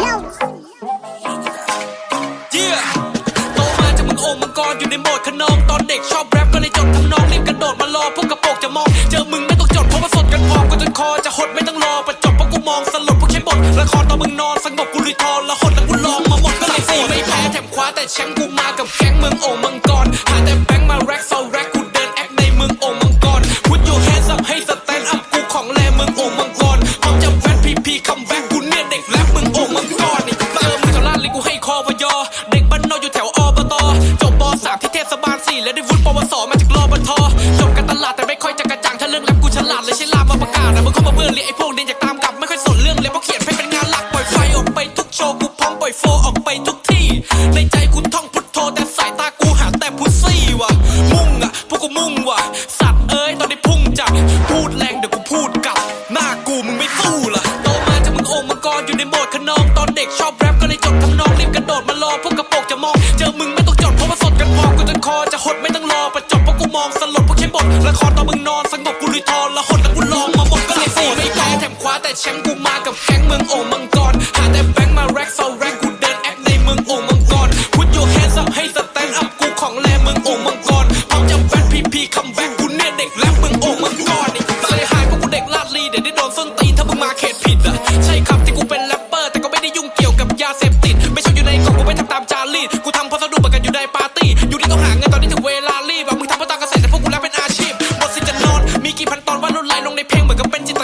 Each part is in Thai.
เยี่ยโตมาจากมึงโอ่งมังกรอยู่ในโหมดขนองตอนเด็กชอบแรปก็เลยจดทำนองรีบกระโดดมารอพวกกระโปรงจะมอง เจอมึงไม่ต้องจดเพราะว่าสดกันพอกูจนคอจะหดไม่ต้องรอประจบเพราะกูมองสลดพวกใช้บทละครตอนมึงนอนสงบกูรีทอนละหดแล้วกูลองมาหมดก็เลยสี่ไม่แพ้แถมคว้าแต่แชมป์กูมากับแก๊งเมืองโอ่งมังกรหาแต่แบงค์มาแร็กโซแร็กกู รปกูฉลาดเลยใช้ลามมาประกาศนะมึงเข้ามาเบื่อเรียกไอ้พวกเรียนจากตามกลับไม่ค่อยสนเรื่องเลยเพราะเขียนให้เป็นงานหลักปล่อยไฟออกไปทุกโชว์กูพร้อมปล่อยโฟออกไปทุกที่ ในใจกูท่องพุทโธแต่สายตากูหาแต่พุซซี่ว่ะมุ่งอะพวกกูมุ่งว่ะสัตว์เอ้ยตอนนี้พุ่งจัดพูดแรงเดี๋ยวกูพูดกลับหน้ากูมึงไม่สู้ล่ะโตมาจากมึงโอ่งมังกรอยู่ในโหมดขนองตอนเด็กชอบแรปก็เลยจดทำนองรีบกระโดดมารอพวกกระโปรงจะมองเจอมึงไม่ต้องจดเพราะว่าสดกันพอกูจนคอจะหดไม่ต้องรอประจบเพราะกูมองสลดพวกใช้บทละครตอนมึงนอนสงบกูรีทอนละ แต่แชมป์กูมากับแก๊งเมืองโอ่งมังกรหาแต่แบงค์มาแร็กโซแร็กกูเดินแอคในเมืองโอ่งมังกร Put your hands up ให้สแตนด์อัพกูของแรเมืองโอ่งมังกรพร้อมจะแฟนพีพีคัมแบ็กกูเนี่ยเด็กแรปเมืองโอ่งมังกรนี่เลยหายเพราะกูเด็กลาดลีเดี๋ยวได้โดนส้นตีนถ้ามึงมาเขตผิดอะใช่ครับที่กูเป็นแรปเปอร์แต่ก็ไม่ได้ยุ่งเกี่ยวกับยาเสพติด ไม่ชอบอยู่ในกล่องกูไม่ทำตามจารีตกูทำเพราะสนุกเหมือนกันอยู่ในปาร์ตี้อยู่ที่ต้องหาเงินตอนนี้ถึงเวลารีบอะมึงทำเพราะตามกระแสแต่พวกกูแล้วเป็นอาชีพหมดสิทธิ์จะนอนมีกี่พันตอนว่ารุนไลลงในเพลงเหมือนกับเป็นจิต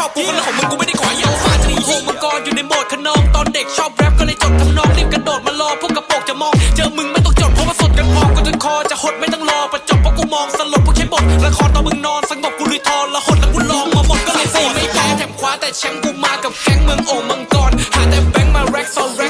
ชอบกูคนละของมึงกูไม่ได้ขอเยาวฟาดมีโฮมังกรอยู่ในโหมดขนองตอนเด็กชอบแรปก็เลยจดทำนองรีบกระโดดมารอพวกกระโปงจะมอง เจอมึงไม่ต้องจดเพราะว่าสดกันพอกูจะคอจะหดไม่ต้องรอประจบเพราะกูมองสลบพวกใช้บทละครตอนมึงนอนสงบกูรีทอนละหดแล้วกูลองมาหมดก็เลยโสดไม่แพ้แถมคว้าแต่แชมป์กูมากับแก๊งเมืองโอ่มังกรหาแต่แบงค์มาแร็กซอแร็ก